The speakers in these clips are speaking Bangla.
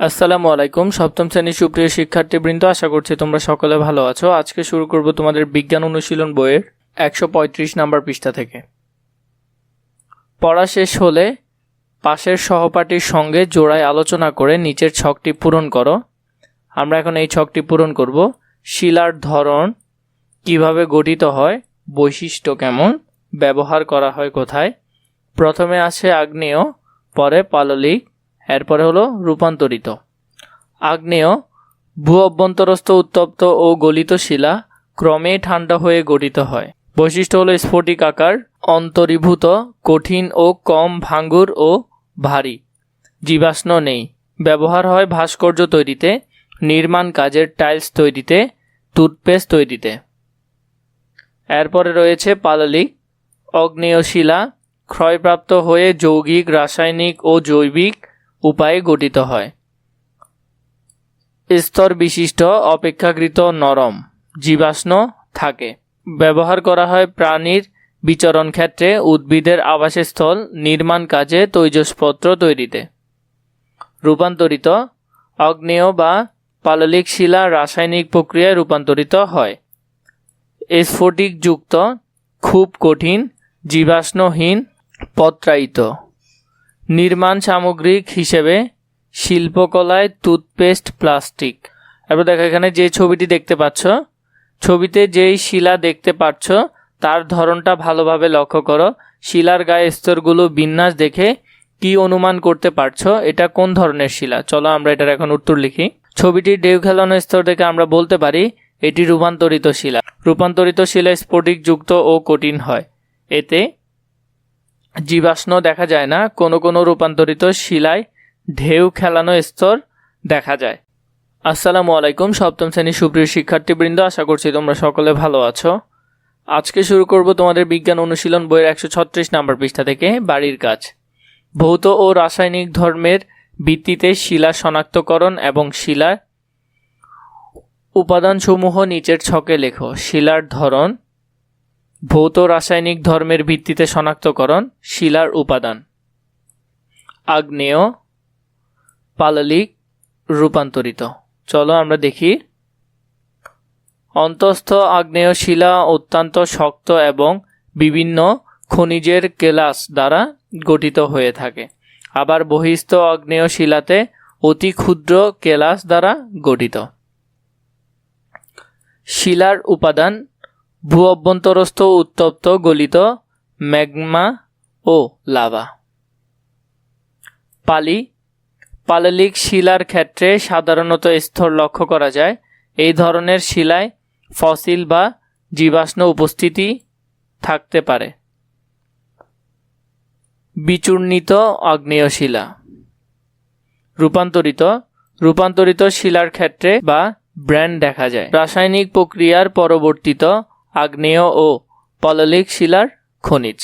আসসালামু আলাইকুম। সপ্তম শ্রেণির সুপ্রিয় শিক্ষার্থীবৃন্দ, আশা করছি তোমরা সকলে ভালো আছো। আজকে শুরু করব তোমাদের বিজ্ঞান অনুশীলন বইয়ের একশো পঁয়ত্রিশ নাম্বার পৃষ্ঠা থেকে। পড়া শেষ হলে পাশের সহপাঠীর সঙ্গে জোড়ায় আলোচনা করে নিচের ছকটি পূরণ করো। আমরা এখন এই ছকটি পূরণ করব। শিলার ধরন কীভাবে গঠিত হয়, বৈশিষ্ট্য কেমন, ব্যবহার করা হয় কোথায়। প্রথমে আসে আগ্নেয়, পরে পাললিক এরপরে হলো রূপান্তরিত। আগ্নেয়, ভূ অভ্যন্তরস্থ উত্তপ্ত ও গলিত শিলা ক্রমে ঠান্ডা হয়ে গঠিত হয়। বৈশিষ্ট্য হলো স্ফটিক আকার অন্তরীভূত কঠিন ও কম ভাঙ্গুর ও ভারী। জীবাশ্ম নেই। ব্যবহার হয় ভাস্কর্য তৈরিতে, নির্মাণ কাজের টাইলস তৈরিতে, টুথপেস্ট তৈরিতে। এরপরে রয়েছে পাললিক, অগ্নেয় শিলা, ক্ষয়প্রাপ্ত হয়ে যৌগিক, রাসায়নিক ও জৈবিক উপায়ে গঠিত হয়। স্তর বিশিষ্ট অপেক্ষাকৃত নরম, জীবাশ্ম থাকে। ব্যবহার করা হয় প্রাণীর বিচরণ ক্ষেত্রে উদ্ভিদের আবাসস্থল, নির্মাণ কাজে তৈজসপত্র তৈরিতে। রূপান্তরিত অগ্নেয় বা পাললিক শিলা রাসায়নিক প্রক্রিয়ায় রূপান্তরিত হয়। স্ফটিকযুক্ত, খুব কঠিন, জীবাশ্মহীন, পত্রায়িত। নির্মাণ সামগ্রিক হিসেবে শিল্পকলায় টুথপেস্ট প্লাস্টিক। এবার দেখো এখানে যে ছবিটি দেখতে পাচ্ছ, ছবিতে যেই শিলা দেখতে পাচ্ছ, তার ধরনটা ভালোভাবে লক্ষ্য করো। শিলার গায়ে স্তরগুলো বিন্যাস দেখে কি অনুমান করতে পারছ, এটা কোন ধরনের শিলা? চলো আমরা এটার এখন উত্তর লিখি। ছবিটির ঢেউ খেলানো স্তর দেখে আমরা বলতে পারি, এটি রূপান্তরিত শিলা। রূপান্তরিত শিলা স্ফটিকযুক্ত ও কঠিন হয়। এতে জীবাশ্ম দেখা যায় না, কোনো কোনো রূপান্তরিত শিলায় ঢেউ খেলানো স্তর দেখা যায়। আসসালামু আলাইকুম, সপ্তম শ্রেণির সুপ্রিয় শিক্ষার্থীবৃন্দ, আশা করছি তোমরা সকলে ভালো আছো। আজকে শুরু করব তোমাদের বিজ্ঞান অনুশীলন বইয়ের একশো ছত্রিশ নাম্বার পৃষ্ঠা থেকে, বাড়ির কাজ। ভৌত ও রাসায়নিক ধর্মের ভিত্তিতে শিলা শনাক্তকরণ এবং শিলার উপাদানসমূহ নিচের ছকে লেখো। শিলার ধরন ভৌত রাসায়নিক ধর্মের ভিত্তিতে শনাক্তকরণ, শিলার উপাদান। আগ্নেয় পাললিক রূপান্তরিত। চলো আমরা দেখি। অন্তস্থ আগ্নেয় শিলা অত্যন্ত শক্ত এবং বিভিন্ন খনিজের কেলাস দ্বারা গঠিত হয়ে থাকে। আবার বহিস্থ আগ্নেয় শিলাতে অতি ক্ষুদ্র কেলাস দ্বারা গঠিত। শিলার উপাদান ভূ অভ্যন্তরস্থ উত্তপ্ত, গলিত, ম্যাগমা ও লাভা। পালি, পাললিক শিলার ক্ষেত্রে সাধারণত স্তর লক্ষ্য করা যায়। এই ধরনের শিলায় ফসিল বা জীবাশ্ম উপস্থিতি থাকতে পারে। বিচূর্ণিত আগ্নেয় শিলা। রূপান্তরিত রূপান্তরিত শিলার ক্ষেত্রে বা ব্র্যান্ড দেখা যায়। রাসায়নিক প্রক্রিয়ার পরবর্তীত আগ্নেয় ও পললিক শিলার খনিজ।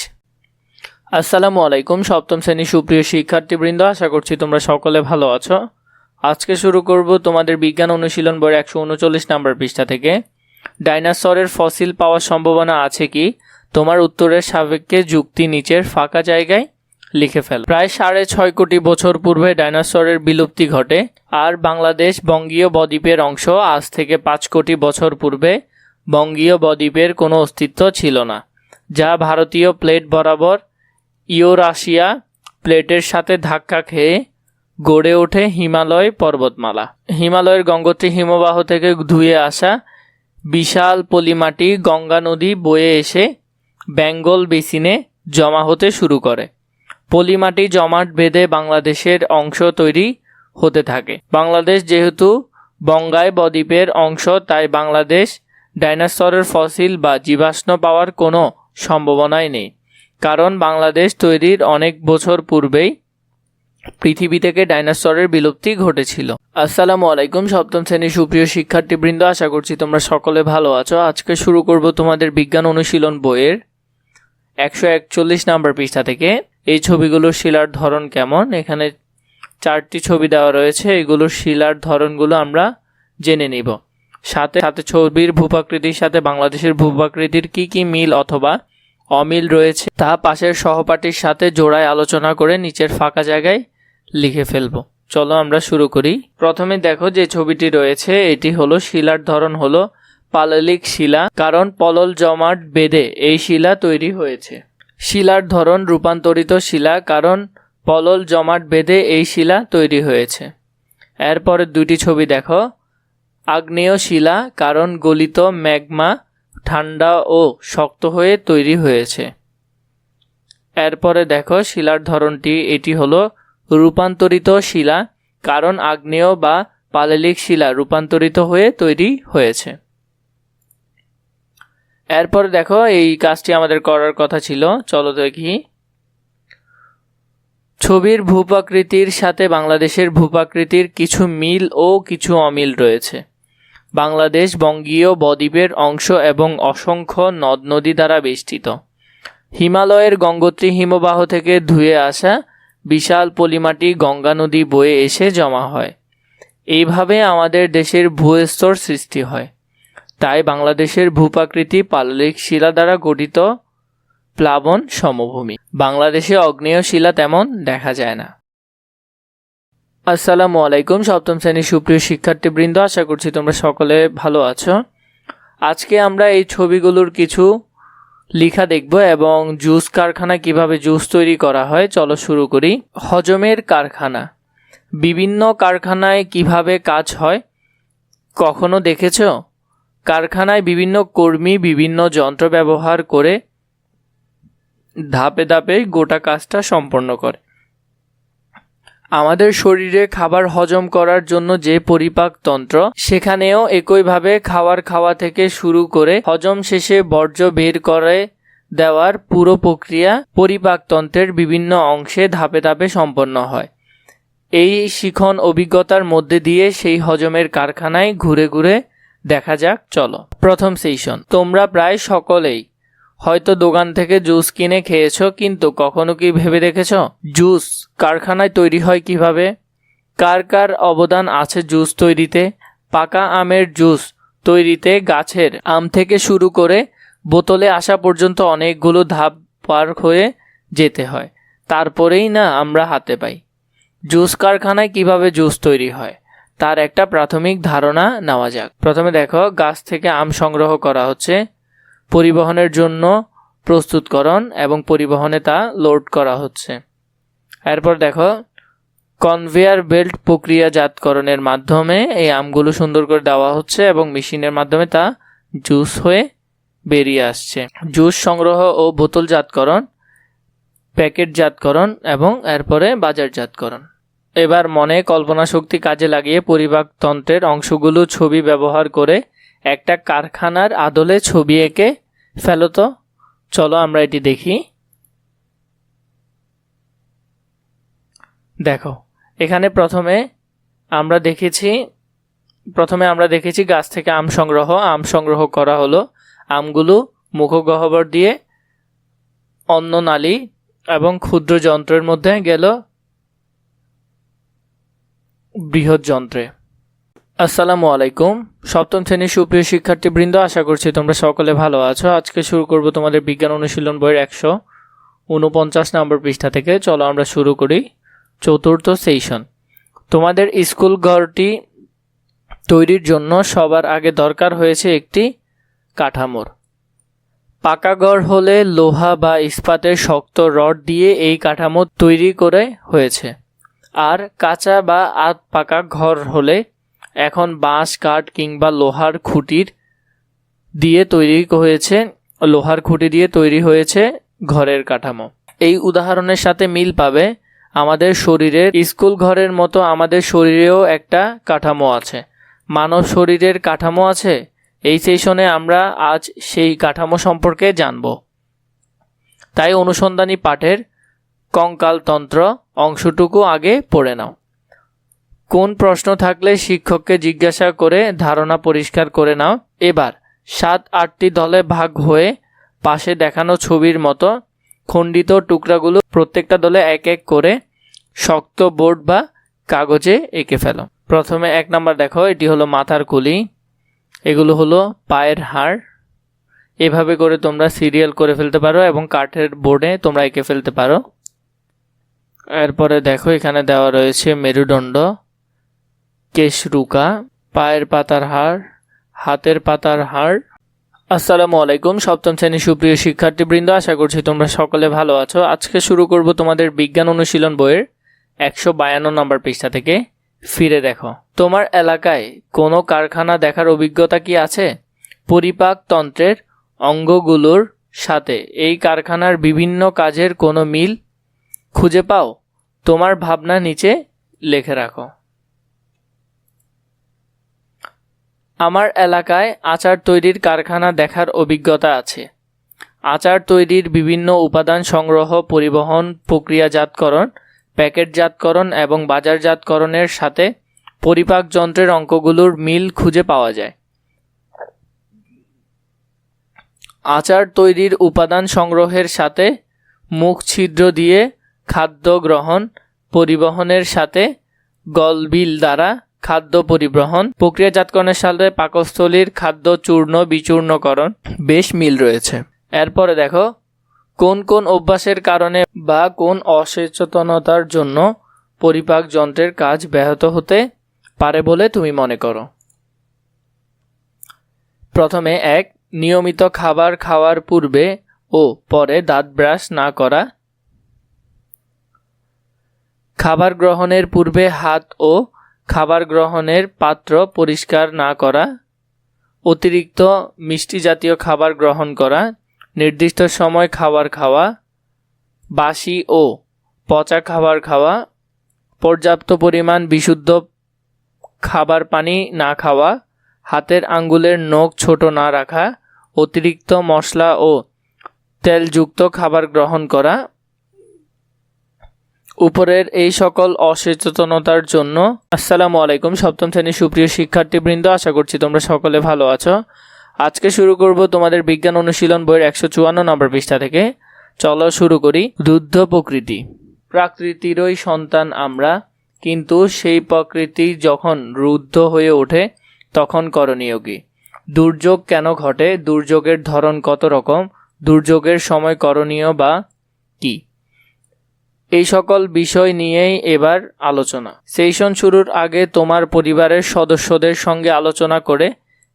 আসসালামু আলাইকুম, সপ্তম শ্রেণির সুপ্রিয় শিক্ষার্থীবৃন্দ, আশা করছি তোমরা সকলে ভালো আছো। আজকে শুরু করব তোমাদের বিজ্ঞান অনুশীলন বইয়ের একশো উনচল্লিশ নাম্বার পৃষ্ঠা থেকে। ডাইনোসরের ফসিল পাওয়ার সম্ভাবনা আছে কি? তোমার উত্তরের সাপেক্ষে যুক্তি নিচের ফাঁকা জায়গায় লিখে ফেল। প্রায় সাড়ে ছয় কোটি বছর পূর্বে ডাইনোসরের বিলুপ্তি ঘটে, আর বাংলাদেশ বঙ্গীয় বদ্বীপের অংশ আজ থেকে পাঁচ কোটি বছর পূর্বে বঙ্গীয় বদ্বীপের কোনো অস্তিত্ব ছিল না, যা ভারতীয় প্লেট বরাবর ইউরাশিয়া প্লেটের সাথে ধাক্কা খেয়ে গড়ে ওঠে হিমালয় পর্বতমালা। হিমালয়ের গঙ্গোত্রী হিমবাহ থেকে ধুয়ে আসা বিশাল পলিমাটি গঙ্গা নদী বয়ে এসে বেঙ্গল বেসিনে জমা হতে শুরু করে। পলিমাটি জমাট বেঁধে বাংলাদেশের অংশ তৈরি হতে থাকে। বাংলাদেশ যেহেতু বঙ্গায় বদ্বীপের অংশ, তাই বাংলাদেশ ডাইনোসরের ফসিল বা জীবাশ্ম পাওয়ার কোনো সম্ভাবনাই নেই। কারণ বাংলাদেশ তৈরির অনেক বছর পূর্বেই পৃথিবী থেকে ডাইনোসরের বিলুপ্তি ঘটেছিল। আসসালামু আলাইকুম, সপ্তম শ্রেণির সুপ্রিয় শিক্ষার্থীবৃন্দ, আশা করছি তোমরা সকলে ভালো আছো। আজকে শুরু করব তোমাদের বিজ্ঞান অনুশীলন বইয়ের একশো একচল্লিশ নাম্বার পৃষ্ঠা থেকে। এই ছবিগুলোর শিলার ধরন কেমন? এখানে চারটি ছবি দেওয়া রয়েছে। এগুলোর শিলার ধরনগুলো আমরা জেনে নিব। সাথে সাথে ছবির ভূপাকৃতির সাথে বাংলাদেশের ভূপাকৃতির কি কি মিল অথবা অমিল রয়েছে, তা পাশের সহপাঠীর সাথে জোড়ায় আলোচনা করে নিচের ফাঁকা জায়গায় লিখে ফেলব। চলো আমরা শুরু করি। প্রথমে দেখো যে ছবিটি রয়েছে, এটি হলো শিলার ধরন হলো পাললিক শিলা, কারণ পলল জমাট বেঁধে এই শিলা তৈরি হয়েছে। শিলার ধরন রূপান্তরিত শিলা, কারণ পলল জমাট বেঁধে এই শিলা তৈরি হয়েছে। এরপরে দুটি ছবি দেখো। আগ্নেয় শিলা, কারণ গলিত ম্যাগমা ঠান্ডা ও শক্ত হয়ে তৈরি হয়েছে। এরপরে দেখো শিলার ধরনটি, এটি হলো রূপান্তরিত শিলা, কারণ আগ্নেয় বা পাললিক শিলা রূপান্তরিত হয়ে তৈরি হয়েছে। এরপর দেখো এই কাজটি আমাদের করার কথা ছিল, চলো দেখি। ছবির ভূপ্রাকৃতির সাথে বাংলাদেশের ভূপাকৃতির কিছু মিল ও কিছু অমিল রয়েছে। বাংলাদেশ বঙ্গীয় বদ্বীপের অংশ এবং অসংখ্য নদ নদী দ্বারা বেষ্টিত। হিমালয়ের গঙ্গোত্রী হিমবাহ থেকে ধুয়ে আসা বিশাল পলিমাটি গঙ্গা নদী বয়ে এসে জমা হয়। এইভাবে আমাদের দেশের ভূস্তর সৃষ্টি হয়। তাই বাংলাদেশের ভূপ্রাকৃতি পাললিক শিলা দ্বারা গঠিত প্লাবন সমভূমি। বাংলাদেশে অগ্নেয় শিলা তেমন দেখা যায় না। আসসালামু আলাইকুম, সপ্তম শ্রেণির সুপ্রিয় শিক্ষার্থীবৃন্দ, আশা করছি তোমরা সকলে ভালো আছো। আজকে আমরা এই ছবিগুলোর কিছু লিখা দেখব এবং জুস কারখানা কীভাবে জুস তৈরি করা হয়, চলো শুরু করি। হজমের কারখানা। বিভিন্ন কারখানায় কীভাবে কাজ হয়, কখনো দেখেছ? কারখানায় বিভিন্ন কর্মী বিভিন্ন যন্ত্র ব্যবহার করে ধাপে ধাপে গোটা কাজটা সম্পন্ন করে। আমাদের শরীরে খাবার হজম করার জন্য যে পরিপাক তন্ত্র, সেখানেও একইভাবে খাওয়ার খাওয়া থেকে শুরু করে হজম শেষে বর্জ্য বের করে দেওয়ার পুরো প্রক্রিয়া পরিপাকতন্ত্রের বিভিন্ন অংশে ধাপে ধাপে সম্পন্ন হয়। এই শিখন অভিজ্ঞতার মধ্যে দিয়ে সেই হজমের কারখানায় ঘুরে ঘুরে দেখা যাক, চলো। প্রথম সেশন তোমরা প্রায় সকলেই হয়তো দোকান থেকে জুস কিনে খেয়েছো, কিন্তু কখনো কি ভেবে দেখেছ? জুস কারখানায় তৈরি হয় কীভাবে? কার কার অবদান আছে জুস তৈরিতে? পাকা আমের জুস তৈরিতে গাছের আম থেকে শুরু করে বোতলে আসা পর্যন্ত অনেকগুলো ধাপ পার হয়ে যেতে হয়। তারপরেই না আমরা হাতে পাই। জুস কারখানায় কীভাবে জুস তৈরি হয়? তার একটা প্রাথমিক ধারণা নেওয়া যাক। প্রথমে দেখো, গাছ থেকে আম সংগ্রহ করা হচ্ছে। পরিবহনের জন্য প্রস্তুতকরণ এবং পরিবহনে তা লোড করা হচ্ছে। এরপর দেখো কনভেয়ার বেল্ট প্রক্রিয়াজাতকরণের মাধ্যমে এই আমগুলো সুন্দর করে দেওয়া হচ্ছে এবং মেশিনের মাধ্যমে তা জুস হয়ে বেরিয়ে আসছে। জুস সংগ্রহ ও বোতলজাতকরণ, প্যাকেটজাতকরণ এবং এরপরে বাজারজাতকরণ। এবার মনে কল্পনা শক্তি কাজে লাগিয়ে পরিপাকতন্ত্রের অংশগুলো ছবি ব্যবহার করে একটা কারখানার আদলে ছবি এঁকে ফেলতো চলো আমরা এটি দেখি। দেখো, এখানে প্রথমে আমরা দেখেছি, প্রথমে আমরা দেখেছি গাছ থেকে আম সংগ্রহ। আম সংগ্রহ করা হলো আমগুলো মুখগহ্বর দিয়ে অন্ন নালী এবং ক্ষুদ্র যন্ত্রের মধ্যে গেল বৃহৎ যন্ত্রে। আসসালামু আলাইকুম। সপ্তম শ্রেণির সুপ্রিয় শিক্ষার্থীবৃন্দ, আশা করছি তোমরা সকলে ভালো আছো। আজকে শুরু করব তোমাদের বিজ্ঞান অনুশীলন বইয়ের একশো উনপঞ্চাশ নম্বর পৃষ্ঠা থেকে। চলো আমরা শুরু করি চতুর্থ সেশন তোমাদের স্কুল ঘরটি তৈরির জন্য সবার আগে দরকার হয়েছে একটি কাঠামোর। পাকা ঘর হলে লোহা বা ইস্পাতের শক্ত রড দিয়ে এই কাঠামো তৈরি করে হয়েছে। আর কাঁচা বা আধ পাকা ঘর হলে এখন বাঁশ, কাঠ কিংবা লোহার খুঁটির দিয়ে তৈরি হয়েছে, লোহার খুঁটি দিয়ে তৈরি হয়েছে ঘরের কাঠামো। এই উদাহরণের সাথে মিল পাবে আমাদের শরীরের স্কুল ঘরের মতো আমাদের শরীরেও একটা কাঠামো আছে। মানব শরীরের কাঠামো আছে। এই সেশনে আমরা আজ সেই কাঠামো সম্পর্কে জানব। তাই অনুসন্ধানী পাঠের কঙ্কালতন্ত্র অংশটুকু আগে পড়ে নাও। কোন প্রশ্ন থাকলে শিক্ষককে জিজ্ঞাসা করে ধারণা পরিষ্কার করে নাও। এবার, সাত আটটি দলে ভাগ হয়ে পাশে দেখানো ছবির মতো খণ্ডিত টুকরাগুলো প্রত্যেকটা দলে এক এক করে শক্ত বোর্ড বা কাগজে এঁকে ফেলো। প্রথমে এক নাম্বার দেখো, এটি হলো মাথার কুলি। এগুলো হলো পায়ের হাড়। এভাবে করে তোমরা সিরিয়াল করে ফেলতে পারো এবং কাঠের বোর্ডে তোমরা এঁকে ফেলতে পারো। এরপরে দেখো, এখানে দেওয়া রয়েছে মেরুদণ্ড। কেশরুকা, পায়ের পাতার হাড়, হাতের পাতার হাড়। আসসালামু আলাইকুম, সপ্তম শ্রেণির সুপ্রিয় শিক্ষার্থীবৃন্দ, আশা করছি তোমরা সকলে ভালো আছো। আজকে শুরু করব তোমাদের বিজ্ঞান অনুশীলন বইয়ের একশো বায়ান্ন নম্বর পৃষ্ঠা থেকে। ফিরে দেখো। তোমার এলাকায় কোনো কারখানা দেখার অভিজ্ঞতা কি আছে? পরিপাক তন্ত্রের অঙ্গগুলোর সাথে এই কারখানার বিভিন্ন কাজের কোনো মিল খুঁজে পাও? তোমার ভাবনা নিচে লিখে রাখো। আমার এলাকায় আচার তৈরির কারখানা দেখার অভিজ্ঞতা আছে। আচার তৈরির বিভিন্ন উপাদান সংগ্রহ, পরিবহন, প্রক্রিয়াজাতকরণ, প্যাকেটজাতকরণ এবং বাজারজাতকরণের সাথে পরিপাক যন্ত্রের অঙ্কগুলোর মিল খুঁজে পাওয়া যায়। আচার তৈরির উপাদান সংগ্রহের সাথে মুখ ছিদ্র দিয়ে খাদ্য গ্রহণ, পরিবহনের সাথে গলবিল দ্বারা খাদ্য পরিবহন, প্রক্রিয়াজাতকরণের সাথে পাকস্থলীর খাদ্য চূর্ণ, বিচূর্ণকরণ বেশ মিল রয়েছে। এরপরে দেখো, কোন কোন অভ্যাসের কারণে বা কোন অসচেতনতার জন্য পরিপাক যন্ত্রের কাজ ব্যাহত হতে পারে বলে তুমি মনে করো? প্রথমে এক, নিয়মিত খাবার খাওয়ার পূর্বে ও পরে দাঁত ব্রাশ না করা। খাবার গ্রহণের পূর্বে হাত ও খাবার গ্রহণের পাত্র পরিষ্কার না করা, অতিরিক্ত মিষ্টি জাতীয় খাবার গ্রহণ করা, নির্দিষ্ট সময় খাবার খাওয়া, বাসি ও পচা খাবার খাওয়া, পর্যাপ্ত পরিমাণ বিশুদ্ধ খাবার পানি না খাওয়া, হাতের আঙ্গুলের নখ ছোট না রাখা, অতিরিক্ত মশলা ও তেলযুক্ত খাবার গ্রহণ করা উপরের এই সকল অসচেতনতার জন্য আসসালামু আলাইকুম, সপ্তম শ্রেণির সুপ্রিয় শিক্ষার্থীবৃন্দ, আশা করছি তোমরা সকলে ভালো আছো। আজকে শুরু করব তোমাদের বিজ্ঞান অনুশীলন বইয়ের একশো চুয়ান্ন নম্বর পৃষ্ঠা থেকে। চলো শুরু করি। রুদ্ধ প্রকৃতি। প্রাকৃতিরই সন্তান আমরা, কিন্তু সেই প্রকৃতি যখন রুদ্ধ হয়ে ওঠে, তখন করণীয় কি? দুর্যোগ কেন ঘটে? দুর্যোগের ধরন কত রকম? দুর্যোগের সময় করণীয় বা কি? এই সকল বিষয় নিয়েই এবার আলোচনা। সেশন শুরুর আগে তোমার পরিবারের সদস্যদের সঙ্গে আলোচনা করে,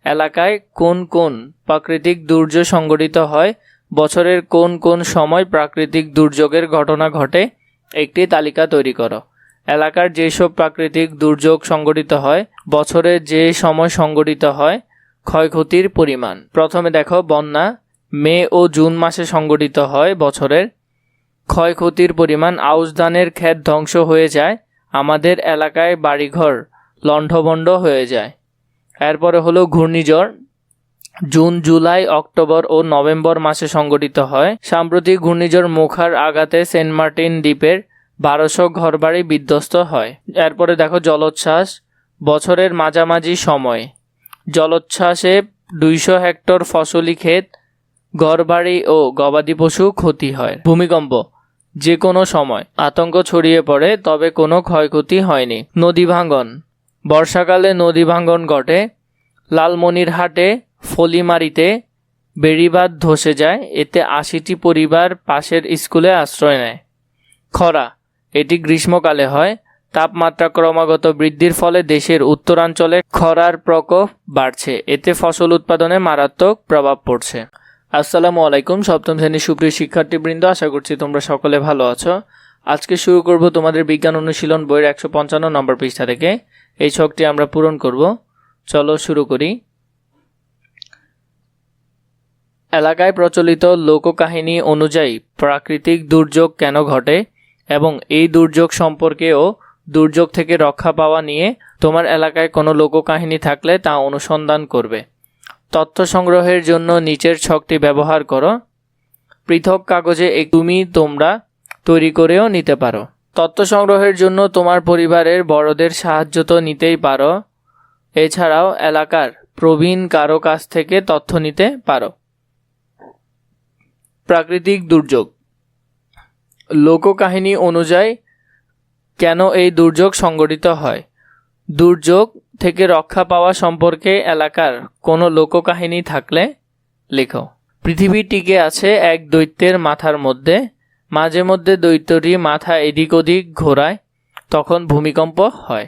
এলাকায় কোন কোন প্রাকৃতিক দুর্যোগ সংঘটিত হয়, বছরের কোন কোন সময় প্রাকৃতিক দুর্যোগের ঘটনা ঘটে, একটি তালিকা তৈরি করো। এলাকার যেসব প্রাকৃতিক দুর্যোগ সংঘটিত হয়, বছরে যে সময় সংঘটিত হয়, ক্ষয়ক্ষতির পরিমাণ। প্রথমে দেখো বন্যা, মে ও জুন মাসে সংঘটিত হয় বছরের ক্ষয়ক্ষতির পরিমাণ আউশ ধানের ক্ষেত ধ্বংস হয়ে যায়, আমাদের এলাকায় বাড়িঘর লণ্ডভণ্ড হয়ে যায়। এরপরে হলো ঘূর্ণিঝড়। জুন, জুলাই, অক্টোবর ও নভেম্বর মাসে সংঘটিত হয়। সাম্প্রতিক ঘূর্ণিঝড় মুখার আঘাতে সেন্ট মার্টিন দ্বীপের বারোশো ঘরবাড়ি বিধ্বস্ত হয়। এরপরে দেখো জলোচ্ছ্বাস, বছরের মাঝামাঝি সময়। জলোচ্ছ্বাসে দুইশো হেক্টর ফসলি ক্ষেত, ঘরবাড়ি ও গবাদি পশু ক্ষতি হয়। ভূমিকম্প। যে কোনো সময়। আতঙ্ক ছড়িয়ে পড়ে, তবে কোনো ক্ষয়ক্ষতি হয়নি। নদী ভাঙ্গন বর্ষাকালে নদী ভাঙ্গন ঘটে। লালমনিরহাটে ফলিমারিতে বেড়িবাঁধ ধসে যায়। এতে আশিটি পরিবার পাশের স্কুলে আশ্রয় নেয়। খরা। এটি গ্রীষ্মকালে হয়। তাপমাত্রা ক্রমাগত বৃদ্ধির ফলে দেশের উত্তরাঞ্চলে খরার প্রকোপ বাড়ছে। এতে ফসল উৎপাদনে মারাত্মক প্রভাব পড়ছে। আসসালামু আলাইকুম, সপ্তম শ্রেণির সুপ্রিয় শিক্ষার্থীবৃন্দ, আশা করছি তোমরা সকলে ভালো আছো। আজকে শুরু করব তোমাদের বিজ্ঞান অনুশীলন বইয়ের একশো পঞ্চান্ন নম্বর পৃষ্ঠা থেকে। এই ছকটি আমরা পূরণ করব। চলো শুরু করি। এলাকায় প্রচলিত লোককাহিনী অনুযায়ী প্রাকৃতিক দুর্যোগ কেন ঘটে এবং এই দুর্যোগ সম্পর্কেও দুর্যোগ থেকে রক্ষা পাওয়া নিয়ে তোমার এলাকায় কোনো লোককাহিনী থাকলে তা অনুসন্ধান করবে। তথ্য সংগ্রহের জন্য নিচের ছকটি ব্যবহার করো। পৃথক কাগজে তুমি তোমরা তৈরি করেও নিতে পারো। তথ্য সংগ্রহের জন্য তোমার পরিবারের বড়দের সাহায্য তো নিতেই পারো। এছাড়াও এলাকার প্রবীণ কারও কাছ থেকে তথ্য নিতে পারো। প্রাকৃতিক দুর্যোগ। লোককাহিনী অনুযায়ী কেন এই দুর্যোগ সংগঠিত হয়? দুর্যোগ থেকে রক্ষা পাওয়া সম্পর্কে এলাকার কোনো লোককাহিনী থাকলে লেখো। পৃথিবী টিকে আছে এক দৈত্যের মাথার মধ্যে। মাঝে মধ্যে দৈত্যটি মাথা এদিক ওদিক ঘোরায়, তখন ভূমিকম্প হয়।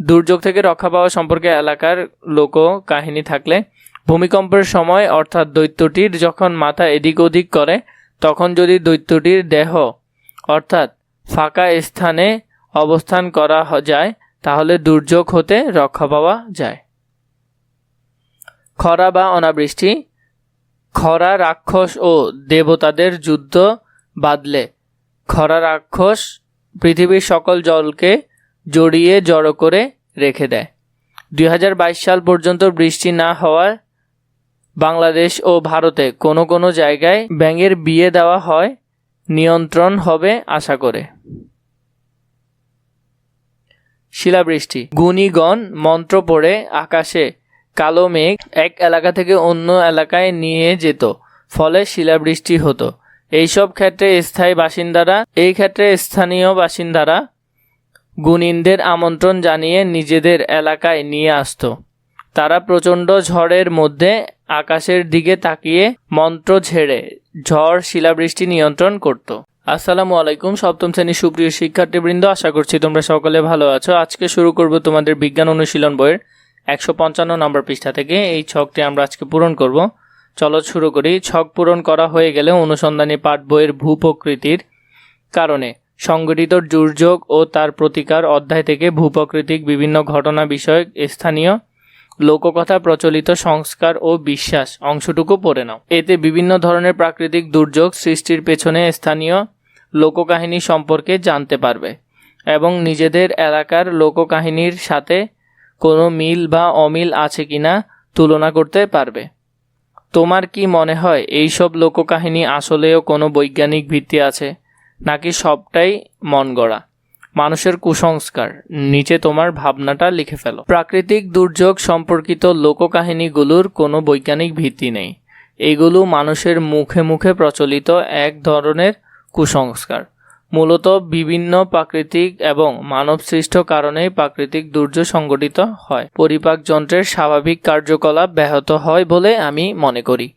দুর্যোগ থেকে রক্ষা পাওয়া সম্পর্কে এলাকার লোক কাহিনী থাকলে ভূমিকম্পের সময়, অর্থাৎ দৈত্যটির যখন মাথা এদিক ওদিক করে, তখন যদি দৈত্যটির দেহ, অর্থাৎ ফাঁকা স্থানে অবস্থান করা যায়, তাহলে দুর্যোগ হতে রক্ষা পাওয়া যায়। খরা বা অনাবৃষ্টি, খরা রাক্ষস ও দেবতাদের যুদ্ধ বাদলে খরা রাক্ষস পৃথিবীর সকল জলকে জড়িয়ে জড়ো করে রেখে দেয়। দুই হাজার বাইশ সাল পর্যন্ত বৃষ্টি না হওয়ায় বাংলাদেশ ও ভারতে কোনো কোনো জায়গায় ব্যাঙের বিয়ে দেওয়া হয়, নিয়ন্ত্রণ হবে আশা করে। শিলাবৃষ্টি। গুণীগণ মন্ত্র পড়ে আকাশে কালো মেঘ এক এলাকা থেকে অন্য এলাকায় নিয়ে যেত, ফলে শিলাবৃষ্টি হতো। এইসব ক্ষেত্রে স্থায়ী বাসিন্দারা, এই ক্ষেত্রে স্থানীয় বাসিন্দারা গুণিনদের আমন্ত্রণ জানিয়ে নিজেদের এলাকায় নিয়ে আসতো। তারা প্রচণ্ড ঝড়ের মধ্যে আকাশের দিকে তাকিয়ে মন্ত্র ঝেড়ে ঝড় শিলাবৃষ্টি নিয়ন্ত্রণ করত। আসসালামু আলাইকুম, সপ্তম শ্রেণির সুপ্রিয় শিক্ষার্থীবৃন্দ, আশা করছি তোমরা সকলে ভালো আছো। আজকে শুরু করব তোমাদের বিজ্ঞান অনুশীলন বইয়ের একশো পঞ্চান্ন নম্বর পৃষ্ঠা থেকে। এই ছকটি আমরা আজকে পূরণ করব। চলো শুরু করি। ছক পূরণ করা হয়ে গেলে অনুসন্ধানী পাঠ বইয়ের ভূপ্রকৃতির কারণে। সংগঠিত দুর্যোগ ও তার প্রতিকার অধ্যায় থেকে ভূপ্রকৃতিক বিভিন্ন ঘটনা বিষয়ক স্থানীয় লোককথা, প্রচলিত সংস্কার ও বিশ্বাস অংশটুকু পড়ে নাও। এতে বিভিন্ন ধরনের প্রাকৃতিক দুর্যোগ সৃষ্টির পেছনে স্থানীয় লোককাহিনী সম্পর্কে জানতে পারবে এবং নিজেদের এলাকার লোককাহিনীর সাথে কোনো মিল বা অমিল আছে কি না তুলনা করতে পারবে। তোমার কি মনে হয় এইসব লোককাহিনী আসলেও কোনো বৈজ্ঞানিক ভিত্তি আছে, নাকি সবটাই মন গড়া মানুষের কুসংস্কার, নিচে তোমার ভাবনাটা লিখে ফেলো। প্রাকৃতিক দুর্যোগ সম্পর্কিত লোককাহিনীগুলোর কোনো বৈজ্ঞানিক ভিত্তি নেই। এগুলো মানুষের মুখে মুখে প্রচলিত এক ধরনের কুসংস্কার। মূলত বিভিন্ন প্রাকৃতিক এবং মানবসৃষ্ট কারণেই প্রাকৃতিক দুর্যোগ সংঘটিত হয়। পরিপাক যন্ত্রের স্বাভাবিক কার্যকলাপ ব্যাহত হয় বলে আমি মনে করি।